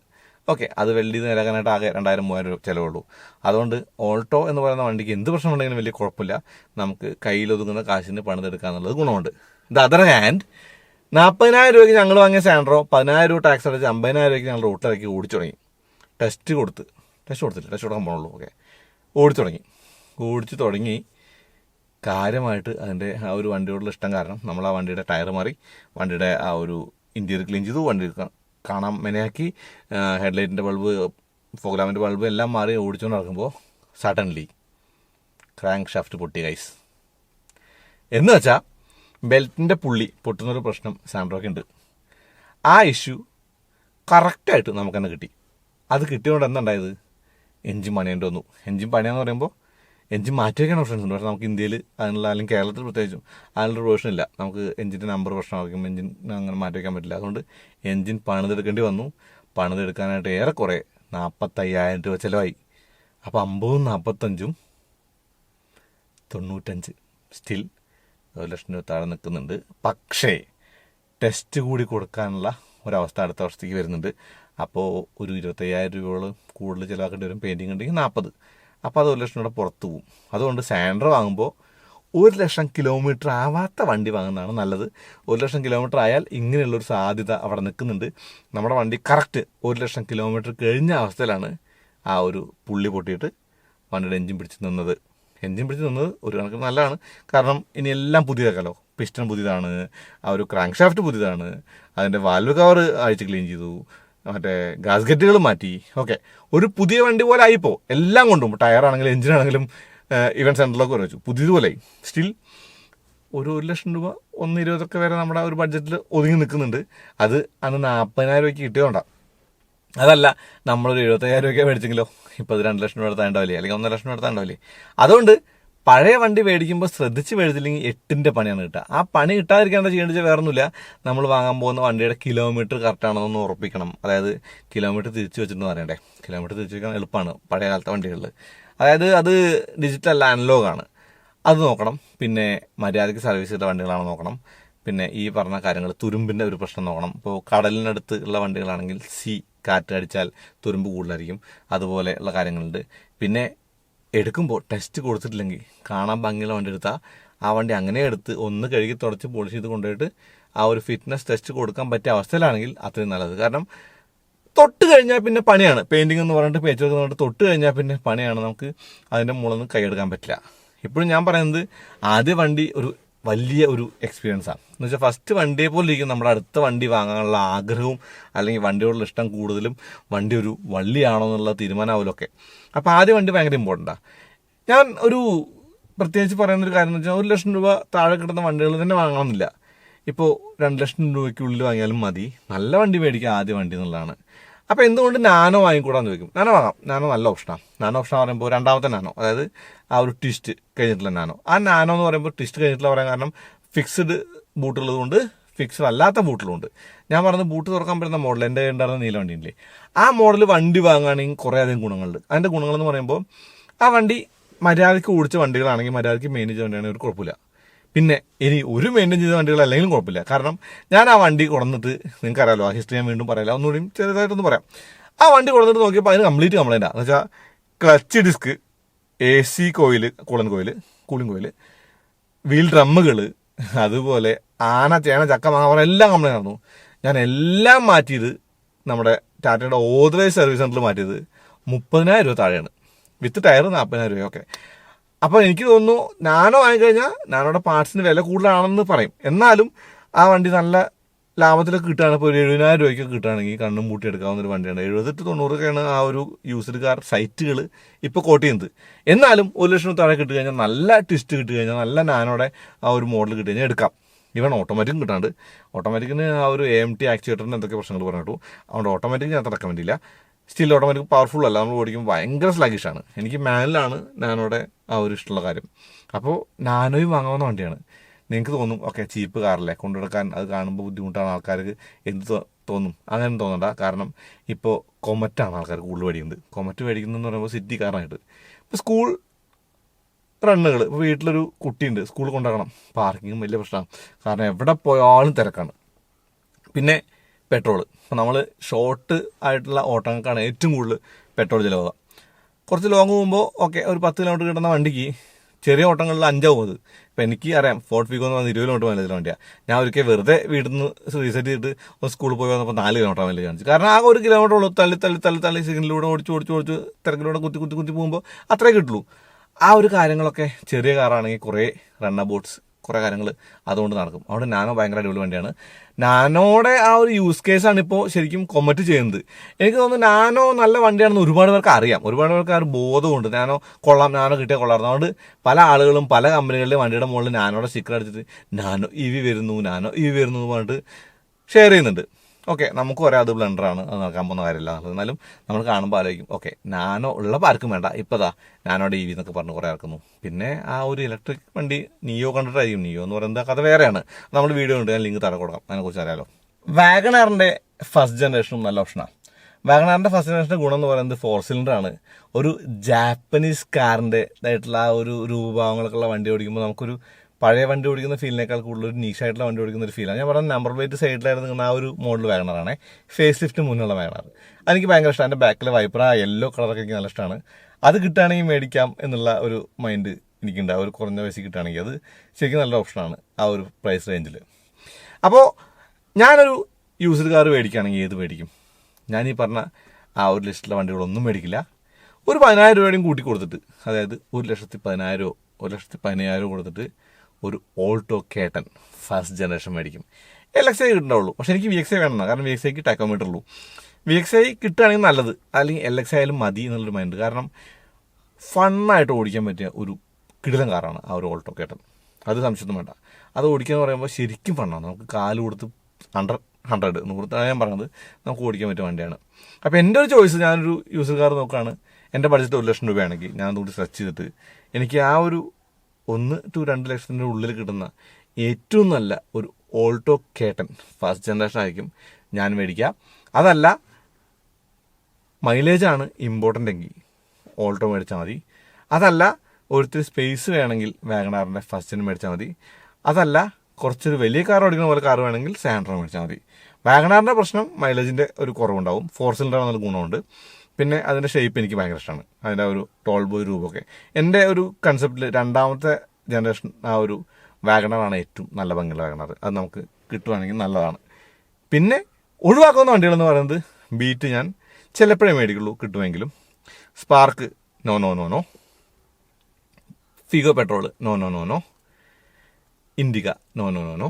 ഓക്കെ അത് വെള്ളി ചെയ്ത് നിലകാനായിട്ട് ആകെ രണ്ടായിരം മൂവായിരം രൂപ ചിലവുള്ളൂ. അതുകൊണ്ട് ഓൾട്ടോ എന്ന് പറയുന്ന വണ്ടിക്ക് എന്ത് പ്രശ്നമുണ്ടെങ്കിലും വലിയ കുഴപ്പമില്ല. നമുക്ക് കയ്യിലൊതുങ്ങുന്ന കാശിന് പണിതെടുക്കുക എന്നുള്ളത് ഗുണമുണ്ട്. ദ അതർ ഹാൻഡ് നാൽപ്പതിനായിരം രൂപയ്ക്ക് ഞങ്ങൾ വാങ്ങിയ സാൻഡ്രോ പതിനായിരം രൂപ ടാക്സ് അടച്ച് അമ്പതിനായിരം രൂപയ്ക്ക് ഞങ്ങൾ റൂട്ടിലിറക്കി ഓടിച്ചു തുടങ്ങി. ടെസ്റ്റ് കൊടുത്ത്. ടെസ്റ്റ് കൊടുത്തില്ല. ടെസ്റ്റ് കൊടുക്കാൻ പോകണുള്ളൂ ഓക്കെ ഓടിച്ചു തുടങ്ങി. ഓടിച്ചു തുടങ്ങി. കാര്യമായിട്ട് അതിന്റെ ആ ഒരു വണ്ടിയോടുള്ള ഇഷ്ടം കാരണം നമ്മൾ ആ വണ്ടിയുടെ ടയർ മാറി വണ്ടിയുടെ ആ ഒരു ഇന്റീരിയർ ക്ലീൻ ചെയ്തു വണ്ടി കാണാൻ മെനയാക്കി. ഹെഡ്ലൈറ്റിന്റെ ബൾബ് ഫോഗ്ലാമിന്റെ ബൾബ് എല്ലാം മാറി ഓടിച്ചുകൊണ്ട് നടക്കുമ്പോൾ സഡൻലി ക്രാങ്ക് ഷാഫ്റ്റ് പൊട്ടി ഗൈസ് എന്ന് വെച്ചാൽ ബെൽറ്റിന്റെ പുള്ളി പൊട്ടുന്നൊരു പ്രശ്നം സാൻഡ്രോക്ക് ഉണ്ട്. ആ ഇഷ്യൂ കറക്റ്റായിട്ട് നമുക്ക് തന്നെ കിട്ടി. അത് കിട്ടിയതുകൊണ്ട് എന്തുണ്ടായത് എഞ്ചിൻ പണിയേണ്ടി വന്നു. എഞ്ചിൻ പണിയാന്ന് പറയുമ്പോൾ എൻജിൻ മാറ്റി വയ്ക്കാൻ ഓപ്ഷൻസ് ഉണ്ട്. പക്ഷേ നമുക്ക് ഇന്ത്യയിൽ അതിനുള്ള അല്ലെങ്കിൽ കേരളത്തിൽ പ്രത്യേകിച്ചും അതിനുള്ള പ്രൊവിഷൻ ഇല്ല. നമുക്ക് എൻജിന്റെ നമ്പർ പ്രശ്നമായിരിക്കും. എഞ്ചിൻ അങ്ങനെ മാറ്റി വയ്ക്കാൻ പറ്റില്ല. അതുകൊണ്ട് എഞ്ചിൻ പണിതെടുക്കേണ്ടി വന്നു. പണിതെടുക്കാനായിട്ട് ഏറെക്കുറെ നാൽപ്പത്തയ്യായിരം രൂപ ചിലവായി. അപ്പോൾ അമ്പതും നാൽപ്പത്തഞ്ചും തൊണ്ണൂറ്റഞ്ച്. സ്റ്റിൽ ഒരു ലക്ഷം രൂപ താഴെ നിൽക്കുന്നുണ്ട്. പക്ഷേ ടെസ്റ്റ് കൂടി കൊടുക്കാനുള്ള ഒരവസ്ഥ അടുത്ത വർഷത്തേക്ക് വരുന്നുണ്ട്. അപ്പോൾ ഒരു ഇരുപത്തയ്യായിരം രൂപയോളം കൂടുതൽ ചിലവാക്കേണ്ടി വരും. പെയിന്റിങ് ഉണ്ടെങ്കിൽ നാൽപ്പത് അപ്പോൾ അത് ഒരു ലക്ഷം രൂപ പുറത്തു പോകും അതുകൊണ്ട് സാൻഡർ വാങ്ങുമ്പോൾ ഒരു ലക്ഷം കിലോമീറ്റർ ആവാത്ത വണ്ടി വാങ്ങുന്നതാണ് നല്ലത്. ഒരു ലക്ഷം കിലോമീറ്റർ ആയാൽ ഇങ്ങനെയുള്ളൊരു സാധ്യത അവിടെ നിൽക്കുന്നുണ്ട്. നമ്മുടെ വണ്ടി കറക്റ്റ് ഒരു ലക്ഷം കിലോമീറ്റർ കഴിഞ്ഞ അവസ്ഥയിലാണ് ആ ഒരു പുള്ളി പൊട്ടിയിട്ട് വണ്ടിയുടെ എഞ്ചിൻ പിടിച്ച് നിന്നത്. എഞ്ചിൻ പിടിച്ച് നിന്നത് ഒരു കണക്കിന് നല്ലതാണ്. കാരണം ഇനി എല്ലാം പുതിയതാക്കാലോ. പിസ്റ്റൺ പുതിയതാണ് ആ ഒരു ക്രാങ്ക് ഷാഫ്റ്റ് പുതിയതാണ്. അതിന്റെ വാൽവ് കവർ അഴിച്ച് ക്ലീൻ ചെയ്തു. മറ്റേ ഗാസ്ഗറ്റുകൾ മാറ്റി. ഓക്കെ. ഒരു പുതിയ വണ്ടി പോലെ ആയിപ്പോ. എല്ലാം കൊണ്ടും. ടയറാണെങ്കിലും എഞ്ചിനാണെങ്കിലും ഇവൻ സെന്ററിലൊക്കെ വെച്ചു. പുതിയതുപോലെ സ്റ്റിൽ ഒരു ഒരു ലക്ഷം രൂപ ഒന്ന് ഇരുപതൊക്കെ വരെ നമ്മുടെ ഒരു ബഡ്ജറ്റിൽ ഒതുങ്ങി നിൽക്കുന്നുണ്ട്. അത് അന്ന് നാൽപ്പതിനായിരം രൂപയ്ക്ക് കിട്ടിയതുകൊണ്ടാണ് അതല്ല നമ്മളൊരു എഴുപത്തയ്യായിരം രൂപയ്ക്ക് മേടിച്ചെങ്കിലോ? ഇപ്പോൾ അത് രണ്ട് ലക്ഷം രൂപ എടുത്താൽ ഉണ്ടാവില്ലേ? അല്ലെങ്കിൽ ഒന്നര ലക്ഷം രൂപ എടുത്താൽ ഉണ്ടാവില്ലേ? അതുകൊണ്ട് പഴയ വണ്ടി മേടിക്കുമ്പോൾ ശ്രദ്ധിച്ച് മേടിച്ചില്ലെങ്കിൽ എട്ടിന്റെ പണിയാണ് കിട്ടുക. ആ പണി കിട്ടാതിരിക്കേണ്ട ചെയ്യേണ്ടത് വേറെ ഒന്നുമില്ല നമ്മൾ വാങ്ങാൻ പോകുന്ന വണ്ടിയുടെ കിലോമീറ്റർ കറക്റ്റാണോ എന്ന് ഉറപ്പിക്കണം. അതായത് കിലോമീറ്റർ തിരിച്ചു വെച്ചിട്ട് പറയണ്ടേ? കിലോമീറ്റർ തിരിച്ചു വെക്കാൻ എളുപ്പമാണ് പഴയ കാലത്തെ വണ്ടികളിൽ അതായത് അത് ഡിജിറ്റൽ അല്ല അനലോഗാണ് അത് നോക്കണം. പിന്നെ മര്യാദയ്ക്ക് സർവീസ് ചെയ്ത വണ്ടികളാണ് നോക്കണം. പിന്നെ ഈ പറഞ്ഞ കാര്യങ്ങൾ തുരുമ്പിന്റെ ഒരു പ്രശ്നം നോക്കണം. ഇപ്പോൾ കടലിനടുത്ത് ഉള്ള വണ്ടികളാണെങ്കിൽ സി കാറ്റടിച്ചാൽ തുരുമ്പ് കൂടുതലായിരിക്കും. അതുപോലെ ഉള്ള കാര്യങ്ങളുണ്ട്. പിന്നെ എടുക്കുമ്പോൾ ടെസ്റ്റ് കൊടുത്തിട്ടില്ലെങ്കിൽ കാണാൻ ഭംഗിയുള്ള വണ്ടി എടുത്താൽ ആ വണ്ടി അങ്ങനെ എടുത്ത് ഒന്ന് കഴുകി തുടച്ച് പോളിഷ് ചെയ്ത് കൊണ്ടുപോയിട്ട് ആ ഒരു ഫിറ്റ്നസ് ടെസ്റ്റ് കൊടുക്കാൻ പറ്റിയ അവസ്ഥയിലാണെങ്കിൽ അത്രയും നല്ലത്. കാരണം തൊട്ട് കഴിഞ്ഞാൽ പിന്നെ പണിയാണ്. പെയിന്റിംഗ് എന്ന് പറഞ്ഞിട്ട് പേച്ച് വർക്ക് പറഞ്ഞിട്ട് തൊട്ട് കഴിഞ്ഞാൽ പിന്നെ പണിയാണ് നമുക്ക് അതിന്റെ മുളന്ന് കൈയെടുക്കാൻ പറ്റില്ല. ഇപ്പോഴും ഞാൻ പറയുന്നത് ആദ്യ വണ്ടി ഒരു വലിയ ഒരു എക്സ്പീരിയൻസ് ആണ് എന്ന് വെച്ചാൽ ഫസ്റ്റ് വണ്ടിയെ പോലെ ഇരിക്കും. നമ്മുടെ അടുത്ത വണ്ടി വാങ്ങാനുള്ള ആഗ്രഹവും അല്ലെങ്കിൽ വണ്ടിയോടുള്ള ഇഷ്ടം കൂടുതലും വണ്ടി ഒരു വള്ളിയാണോ എന്നുള്ള തീരുമാനമാവലൊക്കെ അപ്പോൾ ആദ്യ വണ്ടി ഭയങ്കര ഇമ്പോർട്ടന്റാണ് ഞാൻ ഒരു പ്രത്യേകിച്ച് പറയുന്ന ഒരു കാര്യം എന്ന് വെച്ചാൽ ഒരു ലക്ഷം രൂപ താഴെ കിട്ടുന്ന വണ്ടികൾ തന്നെ വാങ്ങണമെന്നില്ല. ഇപ്പോൾ രണ്ട് ലക്ഷം രൂപയ്ക്കുള്ളിൽ വാങ്ങിയാലും മതി. നല്ല വണ്ടി മേടിക്കുക ആദ്യ വണ്ടി എന്നുള്ളതാണ്. അപ്പോൾ എന്തുകൊണ്ട് നാനോ വാങ്ങിക്കൂടാന്ന് ചോദിക്കും. നാനോ വാങ്ങാം. നാനോ നല്ല ഓപ്ഷനാണ് നാനോ ഓപ്ഷൻ എന്ന് പറയുമ്പോൾ രണ്ടാമത്തെ നാനോ അതായത് ആ ഒരു ട്വിസ്റ്റ് കഴിഞ്ഞിട്ടുള്ള നാനോ. ആ നാനോ എന്ന് പറയുമ്പോൾ ട്വിസ്റ്റ് കഴിഞ്ഞിട്ടുള്ള പറയാൻ കാരണം ഫിക്സ്ഡ് ബൂട്ടുള്ളതുകൊണ്ട് ഫിക്സ്ഡ് അല്ലാത്ത ബൂട്ടിലുണ്ട് ഞാൻ പറഞ്ഞത് ബൂട്ട് തുറക്കാൻ പറ്റുന്ന മോഡൽ എന്റെ ഉണ്ടായിരുന്ന നീല വണ്ടിയില്ലേ? ആ മോഡൽ വണ്ടി വാങ്ങുകയാണെങ്കിൽ കുറേ അധികം ഗുണങ്ങളുണ്ട്. അതിന്റെ ഗുണങ്ങളെന്ന് പറയുമ്പോൾ ആ വണ്ടി മര്യാദയ്ക്ക് ഓടിച്ച വണ്ടികളാണെങ്കിൽ മര്യാദയ്ക്ക് മെയിൻ ചെയ്ത വണ്ടിയാണെങ്കിൽ ഒരു കുഴപ്പമില്ല. പിന്നെ ഇനി ഒരു മെയിന്റെയിൻ ചെയ്ത വണ്ടികൾ അല്ലെങ്കിലും കുഴപ്പമില്ല. കാരണം ഞാൻ ആ വണ്ടി കൊടുന്നിട്ട് നിങ്ങൾക്കറിയാലോ ആ ഹിസ്റ്ററി ഞാൻ വീണ്ടും പറയാമല്ലോ ഒന്നുകൂടി ചെറുതായിട്ടൊന്ന് പറയാം. ആ വണ്ടി കൊടുന്നിട്ട് നോക്കിയപ്പോൾ അതിന് കംപ്ലീറ്റ് കംപ്ലൈന്റാണ് എന്ന് വെച്ചാൽ clutch disc A C coil coolant coil cooling coil wheel ഡ്രമ്മുകൾ അതുപോലെ ആന ചേന ചക്ക മാങ്ങ എല്ലാം കംപ്ലൈന്റ് ആയിരുന്നു. ഞാൻ എല്ലാം മാറ്റിയത് നമ്മുടെ ടാറ്റയുടെ ഓതറൈസ് സർവീസ് സെന്ററിൽ മാറ്റിയത് മുപ്പതിനായിരം രൂപ താഴെയാണ്. വിത്ത് ടയർ നാൽപ്പതിനായിരം രൂപ ഒക്കെ അപ്പോൾ എനിക്ക് തോന്നുന്നു നാനോ വാങ്ങിക്കഴിഞ്ഞാൽ നാനോയുടെ പാർട്സിന് വില കൂടുതലാണെന്ന് പറയും. എന്നാലും ആ വണ്ടി നല്ല ലാഭത്തിലൊക്കെ കിട്ടുകയാണ്. ഇപ്പോൾ ഒരു എഴുപതിനായിരം രൂപയ്ക്ക് കിട്ടുകയാണെങ്കിൽ കണ്ണും പൂട്ടി എടുക്കാവുന്ന ഒരു വണ്ടിയാണ്. എഴുപത്തെട്ട് തൊണ്ണൂറൊക്കെയാണ് ആ ഒരു യൂസ്ഡ് കാർ സൈറ്റുകൾ ഇപ്പോൾ കോട്ട് ചെയ്യുന്നത്. എന്നാലും ഒരു ലക്ഷം താഴെ കിട്ടി കഴിഞ്ഞാൽ നല്ല ട്വിസ്റ്റ് കിട്ടി കഴിഞ്ഞാൽ നല്ല നാനോടെ ആ ഒരു മോഡൽ കിട്ടി കഴിഞ്ഞാൽ എടുക്കാം ഇവൻ ഓട്ടോമാറ്റിക്കും കിട്ടാണ്ട് ഓട്ടോമാറ്റിക്കിന് ആ ഒരു എ ടി ആക്ച്വേറ്ററിന് എന്തൊക്കെ പ്രശ്നങ്ങൾ പറഞ്ഞിട്ടു. അതുകൊണ്ട് ഓട്ടോമാറ്റിക് ഞാൻ റെക്കമെൻഡ് ഇല്ല സ്റ്റിൽ ഓട്ടോമാറ്റിക് പവർഫുൾ അല്ല. നമ്മൾ ഓടിക്കുമ്പോൾ ഭയങ്കര സ്ലാഗിഷാണ് എനിക്ക് മാനുവലാണ് നാനോടെ ആ ഒരു ഇഷ്ടമുള്ള കാര്യം. അപ്പോൾ നാനോയും വാങ്ങാവുന്ന വണ്ടിയാണ്. നിങ്ങൾക്ക് തോന്നും ഓക്കെ ചീപ്പ് കാറല്ലേ കൊണ്ടുനടക്കാൻ അത് കാണുമ്പോൾ ബുദ്ധിമുട്ടാണ് ആൾക്കാർക്ക് എന്ത് തോന്നും. അങ്ങനെ തോന്നണ്ട. കാരണം ഇപ്പോൾ കൊമറ്റാണ് ആൾക്കാർ കൂടുതൽ മേടിക്കുന്നത് കൊമറ്റ് മേടിക്കുന്നതെന്ന് പറയുമ്പോൾ സിറ്റി കാറായിട്ട് ഇപ്പോൾ സ്കൂൾ റണ്ണുകൾ ഇപ്പോൾ വീട്ടിലൊരു കുട്ടിയുണ്ട്. സ്കൂളിൽ കൊണ്ടാക്കണം പാർക്കിങ്ങും വലിയ പ്രശ്നമാണ്. കാരണം എവിടെ പോയാലും തിരക്കാണ്. പിന്നെ പെട്രോൾ ഇപ്പം നമ്മൾ ഷോർട്ട് ആയിട്ടുള്ള ഓട്ടങ്ങൾക്കാണ് ഏറ്റവും കൂടുതൽ പെട്രോൾ ചിലവാകുക കുറച്ച് ലോങ് പോകുമ്പോൾ ഓക്കെ ഒരു പത്ത് കിലോമീറ്റർ കിട്ടുന്ന വണ്ടിക്ക് ചെറിയ ഓട്ടങ്ങളിൽ അഞ്ചാവും അത്. ഇപ്പം എനിക്ക് അറിയാം ഫോർട്ട് ഫീക്ക് എന്ന് പറഞ്ഞാൽ ഇരുപത് കിലോമീറ്റർ മൈലേജ് വണ്ടിയാണ് ഞാൻ ഒരിക്കൽ വെറുതെ വീട്ടിൽ നിന്ന് റീസെറ്റ് ചെയ്തിട്ട് ഒന്ന് സ്കൂളിൽ പോയി വന്നപ്പോൾ നാല് കിലോമീറ്റർ മൈലേജ് കാണിച്ചു. കാരണം ആ ഒരു കിലോമീറ്റർ ഉള്ളൂ. തള്ളി തള്ളി തള്ളി തള്ളി സിഗ്നലിലൂടെ ഓടിച്ച് ഓടിച്ച് ഓടിച്ച് തിരക്കിലൂടെ കുത്തി കുത്തി കുത്തി പോകുമ്പോൾ അത്രേ കിട്ടുള്ളൂ. ആ ഒരു കാര്യങ്ങളൊക്കെ ചെറിയ കാറാണെങ്കിൽ കുറേ റൺ കുറേ കാര്യങ്ങൾ അതുകൊണ്ട് നടക്കും. അതുകൊണ്ട് നാനോ ഭയങ്കര അടിപൊളി വണ്ടിയാണ്. നാനോയുടെ ആ ഒരു യൂസ് കേസാണ് ഇപ്പോൾ ശരിക്കും കൊമറ്റ് ചെയ്യുന്നത്. എനിക്ക് തോന്നുന്നു നാനോ നല്ല വണ്ടിയാണെന്ന് ഒരുപാട് പേർക്ക് അറിയാം. ഒരുപാട് പേർക്ക് ആ ഒരു ബോധമുണ്ട്. നാനോ കൊള്ളാം നാനോ കിട്ടിയ കൊള്ളാം. അതുകൊണ്ട് പല ആളുകളും പല കമ്പനികളിലെ വണ്ടിയുടെ മുകളിൽ നാനോയുടെ സ്റ്റിക്കർ അടിച്ചിട്ട് നാനോ ഇവി വരുന്നു നാനോ ഇവി വരുന്നു എന്ന് പറഞ്ഞിട്ട് ഷെയർ ചെയ്യുന്നുണ്ട്. ഓക്കെ നമുക്ക് ഒരേ അത് ആണ്. അത് നടക്കാൻ പോകുന്ന കാര്യമില്ല. എന്നാലും നമ്മൾ കാണുമ്പോൾ ആലോചിക്കും ഓക്കെ നാനോ ഉള്ളപ്പോൾ ആർക്കും വേണ്ട. ഇപ്പതാ നാനോ ഇ വി എന്നൊക്കെ പറഞ്ഞ് കുറേ ഇറക്കുന്നു. പിന്നെ ആ ഒരു ഇലക്ട്രിക് വണ്ടി നിയോ കണ്ടിട്ടായിരിക്കും നിയോ എന്ന് പറയുന്നത് കഥ വേറെയാണ്. നമ്മൾ വീഡിയോ ഉണ്ട് ഞാൻ ലിങ്ക് തറ കൊടുക്കാം. അതിനെക്കുറിച്ച് അറിയാലോ. വാഗണാറിന്റെ ഫസ്റ്റ് ജനറേഷനും നല്ല ഓപ്ഷനാണ് വാഗണാറിന്റെ ഫസ്റ്റ് ജനറേഷന്റെ ഗുണം എന്ന് പറയുന്നത് ഫോർ സിലിണ്ടർ ആണ്. ഒരു ജാപ്പനീസ് കാറിന്റെ ഇതായിട്ടുള്ള ആ ഒരു രൂപഭാവങ്ങളൊക്കെ ഉള്ള വണ്ടി ഓടിക്കുമ്പോൾ നമുക്കൊരു പഴയ വണ്ടി ഓടിക്കുന്ന ഫീലിനേക്കാൾ കൂടുതൽ ഒരു നീഷായിട്ടുള്ള വണ്ടി ഓടിക്കുന്ന ഒരു ഫീലാണ് ഞാൻ പറഞ്ഞ നമ്പർ പ്ലേറ്റ് സൈഡിലായിരുന്നു നിൽക്കുന്ന ആ ഒരു മോഡൽ വാഗണറാണ് ഫേസ് ലിഫ്റ്റ് മുന്നുള്ള വാഗണർ അതെനിക്ക് ഭയങ്കര ഇഷ്ടമാണ് എന്റെ ബാക്കിലെ വൈപ്പർ ആ യെല്ലോ കളറൊക്കെ എനിക്ക് നല്ല ഇഷ്ടമാണ് അത് കിട്ടുകയാണെങ്കിൽ മേടിക്കാം എന്നുള്ള ഒരു മൈൻഡ് എനിക്കുണ്ട്. ആ ഒരു കുറഞ്ഞ പൈസ കിട്ടുകയാണെങ്കിൽ അത് ശരിക്കും നല്ല ഓപ്ഷനാണ് ആ ഒരു പ്രൈസ് റേഞ്ചിൽ അപ്പോൾ ഞാനൊരു യൂസ്ഡ് കാർ മേടിക്കുകയാണെങ്കിൽ ഏത് മേടിക്കും? ഞാൻ ഈ പറഞ്ഞ ആ ഒരു ലിസ്റ്റിലെ വണ്ടികളൊന്നും മേടിക്കില്ല. ഒരു പതിനായിരം രൂപയുടെയും കൂട്ടി കൊടുത്തിട്ട് അതായത് ഒരു ലക്ഷത്തി പതിനായിരമോ ഒരു ലക്ഷത്തി പതിനായിരമോ കൊടുത്തിട്ട് ഒരു ഓൾട്ടോ കേട്ടൻ ഫസ്റ്റ് ജനറേഷൻ മേടിക്കും. എൽ എക്സ് ഐ കിട്ടുന്നുള്ളൂ പക്ഷെ എനിക്ക് വി എക്സ് ഐ വേണം കാരണം വി എക്സ് ഐക്ക് ടാക്കോമീറ്റർ ഉള്ളൂ. വി എക്സ് ഐ കിട്ടുകയാണെങ്കിൽ നല്ലത്. അല്ലെങ്കിൽ എൽ എക്സ് ഐ ആയാലും മതി എന്നുള്ളൊരു മൈൻഡ് കാരണം ഫണ്ണായിട്ട് ഓടിക്കാൻ പറ്റിയ ഒരു കിടിലം കാറാണ് ആ ഒരു ഓൾട്ടോ കേട്ടൻ അത് സംശയമൊന്നും വേണ്ട. അത് ഓടിക്കുക എന്ന് പറയുമ്പോൾ ശരിക്കും ഫണ്ണാണ്. നമുക്ക് കാൽ കൊടുത്ത് ഹൺഡ്രഡ് ഹൺഡ്രഡ് നൂറ് ഞാൻ പറഞ്ഞത്. നമുക്ക് ഓടിക്കാൻ പറ്റിയ വണ്ടിയാണ്. അപ്പോൾ എന്റെ ഒരു ചോയ്സ് ഞാനൊരു യൂസർ കാർ നോക്കുകയാണ്. എന്റെ ബഡ്ജറ്റ് ഒരു ലക്ഷം രൂപയാണെങ്കിൽ ഞാൻ അതുകൊണ്ട് സെർച്ച് ചെയ്തിട്ട് എനിക്ക് ആ ഒരു ഒന്ന് ടു രണ്ട് ലക്ഷത്തിന്റെ ഉള്ളിൽ കിട്ടുന്ന ഏറ്റവും നല്ല ഒരു ഓൾട്ടോ കേട്ടൻ ഫസ്റ്റ് ജനറേഷൻ ആയിരിക്കും ഞാൻ മേടിക്കുക. അതല്ല മൈലേജാണ് ഇമ്പോർട്ടന്റ് എങ്കിൽ ഓൾട്ടോ മേടിച്ചാൽ മതി. അതല്ല ഒരിത്തിരി സ്പേസ് വേണമെങ്കിൽ വാഗണാറിന്റെ ഫസ്റ്റിന് മേടിച്ചാൽ മതി. അതല്ല കുറച്ചൊരു വലിയ കാർ ഓടിക്കുന്ന പോലെ കാർ വേണമെങ്കിൽ സാൻഡ്രോ മേടിച്ചാൽ മതി. വാഗണാറിന്റെ പ്രശ്നം മൈലേജിന്റെ ഒരു കുറവുണ്ടാവും. ഫോർ സിലിണ്ടർ എന്നുള്ള ഗുണമുണ്ട്. പിന്നെ അതിന്റെ ഷേപ്പ് എനിക്ക് ഭയങ്കര ഇഷ്ടമാണ് അതിന്റെ ഒരു ടോൾ ബോയ് രൂപമൊക്കെ. എന്റെ ഒരു കൺസെപ്റ്റിൽ രണ്ടാമത്തെ ജനറേഷൻ ആ ഒരു വാഗണറാണ് ഏറ്റവും നല്ല ഭംഗിയുള്ള വാഗണർ. അത് നമുക്ക് കിട്ടുവാണെങ്കിൽ നല്ലതാണ്. പിന്നെ ഒഴിവാക്കുന്ന വണ്ടികളെന്ന് പറയുന്നത് ബീറ്റ് ഞാൻ ചിലപ്പോഴേ മേടിക്കുള്ളൂ കിട്ടുമെങ്കിലും. Spark no no no no Figo petrol no no no no Indica no no no no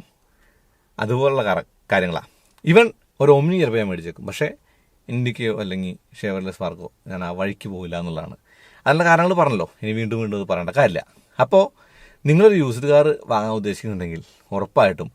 അതുപോലുള്ള കാര്യങ്ങളാണ് ഇവൻ ഒരു ഒമിനി ചിലപ്പോൾ ഞാൻ മേടിച്ചേക്കും. പക്ഷേ ഇൻഡിക്കയോ അല്ലെങ്കിൽ ഷെവർലെസ് സ്പാർക്കോ ഞാൻ ആ വഴിക്ക് പോകില്ല എന്നുള്ളതാണ്. അതിനുള്ള കാരണങ്ങൾ പറഞ്ഞല്ലോ. ഇനി വീണ്ടും വീണ്ടും അത് പറയേണ്ട കാര്യമില്ല. അപ്പോൾ നിങ്ങളൊരു യൂസ്ഡ് കാർ വാങ്ങാൻ ഉദ്ദേശിക്കുന്നുണ്ടെങ്കിൽ ഉറപ്പായിട്ടും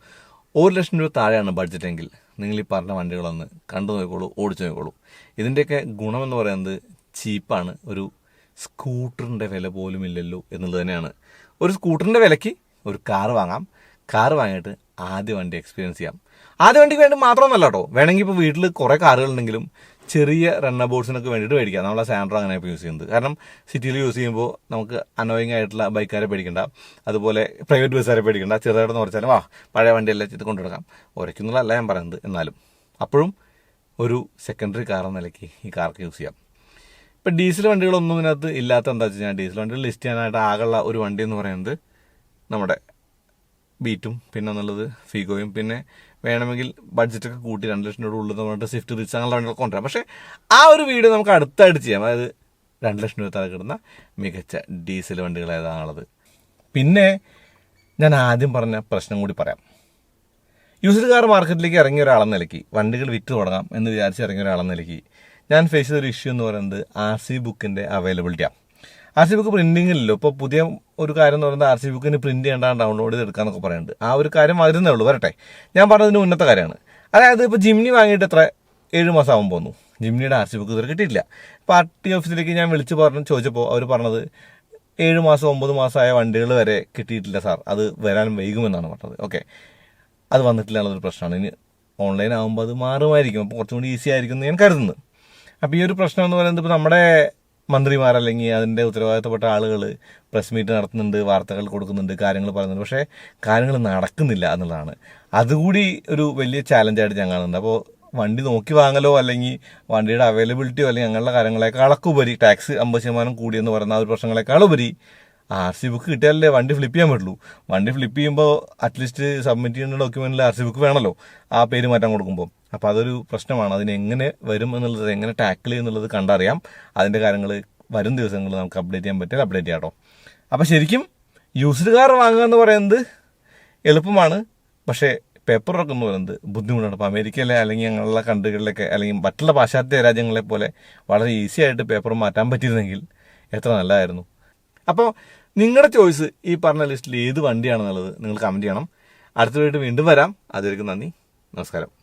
ഒരു ലക്ഷം രൂപ താഴെയാണ് ബഡ്ജറ്റ് എങ്കിൽ നിങ്ങൾ ഈ പറഞ്ഞ വണ്ടികളൊന്ന് കണ്ടു നോക്കിക്കോളൂ ഓടിച്ചു നോക്കിക്കോളൂ. ഇതിന്റെയൊക്കെ ഗുണമെന്ന് പറയുന്നത് ചീപ്പാണ്. ഒരു സ്കൂട്ടറിന്റെ വില പോലും ഇല്ലല്ലോ എന്നുള്ളത് തന്നെയാണ്. ഒരു സ്കൂട്ടറിന്റെ വിലയ്ക്ക് ഒരു കാർ വാങ്ങാം. കാർ വാങ്ങിയിട്ട് ആദ്യ വണ്ടി എക്സ്പീരിയൻസ് ചെയ്യാം. ആദ്യ വണ്ടിക്ക് വേണ്ടി മാത്രമൊന്നല്ല കേട്ടോ വേണമെങ്കിൽ ഇപ്പോൾ വീട്ടിൽ കുറേ കാറുകളുണ്ടെങ്കിലും ചെറിയ റൺ ബോർഡ്സിനൊക്കെ വേണ്ടിയിട്ട് മേടിക്കാം. നമ്മളെ സാൻഡ്രോ അങ്ങനെ ഇപ്പോൾ യൂസ് ചെയ്യുന്നത്. കാരണം സിറ്റിയിൽ യൂസ് ചെയ്യുമ്പോൾ നമുക്ക് അനോയിങ് ആയിട്ടുള്ള ബൈക്കാരെ പേടിക്കണ്ട. അതുപോലെ പ്രൈവറ്റ് ബസ്സുകാരെ പേടിക്കണ്ട. ചെറുതായിട്ടെന്ന് കുറച്ചാലും ആ പഴയ വണ്ടിയെല്ലാം ചെയ്ത് കൊണ്ടുനടക്കാം. ഒരയ്ക്കുന്നുള്ളതല്ല ഞാൻ പറയുന്നത്. എന്നാലും അപ്പോഴും ഒരു സെക്കൻഡറി കാർ എന്ന നിലയ്ക്ക് ഈ കാർക്ക് യൂസ് ചെയ്യാം. ഇപ്പം ഡീസൽ വണ്ടികളൊന്നും ഇതിനകത്ത് ഇല്ലാത്ത എന്താ വെച്ച് കഴിഞ്ഞാൽ ഡീസൽ വണ്ടികൾ ലിസ്റ്റ് ചെയ്യാനായിട്ട് ആകെയുള്ള ഒരു വണ്ടി എന്ന് പറയുന്നത് നമ്മുടെ ബീറ്റും പിന്നെ എന്നുള്ളത് ഫീഗോയും പിന്നെ വേണമെങ്കിൽ ബഡ്ജറ്റൊക്കെ കൂട്ടി രണ്ട് ലക്ഷം രൂപ ഉള്ളത് പറഞ്ഞിട്ട് സ്വിഫ്റ്റ് റിച്ച് അങ്ങനെയുള്ള വണ്ടികൾ കൊണ്ടുവരാം. പക്ഷേ ആ ഒരു വീഡിയോ നമുക്ക് അടുത്തായിട്ട് ചെയ്യാം. അതായത് രണ്ട് ലക്ഷം രൂപ താഴെ കിട്ടുന്ന മികച്ച ഡീസൽ വണ്ടികൾ ഏതാണുള്ളത്. പിന്നെ ഞാൻ ആദ്യം പറഞ്ഞ പ്രശ്നം കൂടി പറയാം. യൂസ്ഡ് കാർ മാർക്കറ്റിലേക്ക് ഇറങ്ങിയ ഒരാളെന്ന നിലയ്ക്ക് വണ്ടികൾ വിറ്റ് തുടങ്ങാം എന്ന് വിചാരിച്ച് ഇറങ്ങിയ ഒരാളെന്ന നിലയ്ക്ക് ഞാൻ ഫേസ് ചെയ്ത ഒരു ഇഷ്യൂ എന്ന് പറയുന്നത് ആർ സി ബുക്കിന്റെ അവൈലബിലിറ്റിയാണ് ആർ സി ബുക്ക് പ്രിന്റിങ്ങിലല്ലോ ഇപ്പോൾ പുതിയ ഒരു കാര്യം എന്ന് പറയുന്നത് ആർ സി ബുക്കിന് പ്രിന്റ് ചെയ്യേണ്ട ഡൗൺലോഡ് ചെയ്ത് എടുക്കാന്നൊക്കെ പറയുന്നുണ്ട്. ആ ഒരു കാര്യം വരുന്നേ ഉള്ളൂ. വരട്ടെ. ഞാൻ പറഞ്ഞതിന് മുന്നത്തെ കാര്യമാണ്. അതായത് ഇപ്പോൾ ജിംനി വാങ്ങിയിട്ട് എത്ര? ഏഴ് മാസം ആകുമ്പോൾ പോന്നു. ജിംനിയുടെ ആർ സി ബുക്ക് ഇതുവരെ കിട്ടിയിട്ടില്ല. അപ്പോൾ ആർ ടി ഓഫീസിലേക്ക് ഞാൻ വിളിച്ച് പറഞ്ഞു ചോദിച്ചപ്പോൾ അവർ പറഞ്ഞത് ഏഴ് മാസം ഒമ്പത് മാസമായ വണ്ടികൾ വരെ കിട്ടിയിട്ടില്ല സാർ. അത് വരാൻ വൈകുമെന്നാണ് പറഞ്ഞത്. ഓക്കെ. അത് വന്നിട്ടില്ല എന്നുള്ളൊരു പ്രശ്നമാണ്. ഇനി ഓൺലൈൻ ആകുമ്പോൾ അത് മാറുമായിരിക്കും. അപ്പോൾ കുറച്ചും കൂടി ഈസി ആയിരിക്കും എന്ന് ഞാൻ കരുതുന്നു. അപ്പോൾ ഈ ഒരു പ്രശ്നം എന്ന് പറയുന്നത് ഇപ്പോൾ നമ്മുടെ മന്ത്രിമാർ അല്ലെങ്കിൽ അതിന്റെ ഉത്തരവാദിത്തപ്പെട്ട ആളുകൾ പ്രസ് മീറ്റ് നടത്തുന്നുണ്ട് വാർത്തകൾ കൊടുക്കുന്നുണ്ട് കാര്യങ്ങൾ പറയുന്നുണ്ട്. പക്ഷേ കാര്യങ്ങൾ നടക്കുന്നില്ല എന്നുള്ളതാണ്. അതുകൂടി ഒരു വലിയ ചാലഞ്ചായിട്ട് ഞാൻ കാണുന്നുണ്ട്. അപ്പോൾ വണ്ടി നോക്കി വാങ്ങലോ അല്ലെങ്കിൽ വണ്ടിയുടെ അവൈലബിലിറ്റിയോ അല്ലെങ്കിൽ അങ്ങനെയുള്ള കാര്യങ്ങളെക്കാളൊക്കെ ഉപരി ടാക്സ് അമ്പത് ശതമാനം കൂടിയെന്ന് പറയുന്ന ആ ഒരു പ്രശ്നങ്ങളെക്കാൾ ഉപരി ആർ സി ബുക്ക് കിട്ടിയാലല്ലേ വണ്ടി ഫ്ലിപ്പ് ചെയ്യാൻ പറ്റുള്ളൂ. വണ്ടി ഫ്ലിപ്പ് ചെയ്യുമ്പോൾ അറ്റ്ലീസ്റ്റ് സബ്മിറ്റ് ചെയ്യുന്ന ഡോക്യുമെന്റിൽ ആർ സി ബുക്ക് വേണമല്ലോ ആ പേര് മാറ്റാൻ കൊടുക്കുമ്പോൾ അപ്പോൾ അതൊരു പ്രശ്നമാണ്. അതിന് എങ്ങനെ വരും എന്നുള്ളത് എങ്ങനെ ടാക്കിൾ ചെയ്യുന്നുള്ളത് കണ്ടറിയാം. അതിന്റെ കാര്യങ്ങൾ വരും ദിവസങ്ങളിൽ നമുക്ക് അപ്ഡേറ്റ് ചെയ്യാൻ പറ്റിയാൽ അപ്ഡേറ്റ് ചെയ്യാം കേട്ടോ അപ്പോൾ ശരിക്കും യൂസ്ഡ് കാർ വാങ്ങുക എന്ന് പറയുന്നത് എളുപ്പമാണ്. പക്ഷേ പേപ്പർ വർക്ക് എന്ന് പറയുന്നത് ബുദ്ധിമുട്ടാണ്. അപ്പോൾ അമേരിക്കയിലെ അല്ലെങ്കിൽ അങ്ങനെയുള്ള കൺട്രികളിലൊക്കെ അല്ലെങ്കിൽ മറ്റുള്ള പാശ്ചാത്യ രാജ്യങ്ങളെ പോലെ വളരെ ഈസി ആയിട്ട് പേപ്പർ മാറ്റാൻ പറ്റിയിരുന്നെങ്കിൽ എത്ര നല്ലതായിരുന്നു. അപ്പോൾ നിങ്ങളുടെ ചോയ്സ് ഈ പറഞ്ഞ ലിസ്റ്റിൽ ഏത് വണ്ടിയാണെന്നുള്ളത് നിങ്ങൾ കമന്റ് ചെയ്യണം. അടുത്തതായിട്ട് വീണ്ടും വരാം. അതുവരെ നന്ദി. നമസ്കാരം.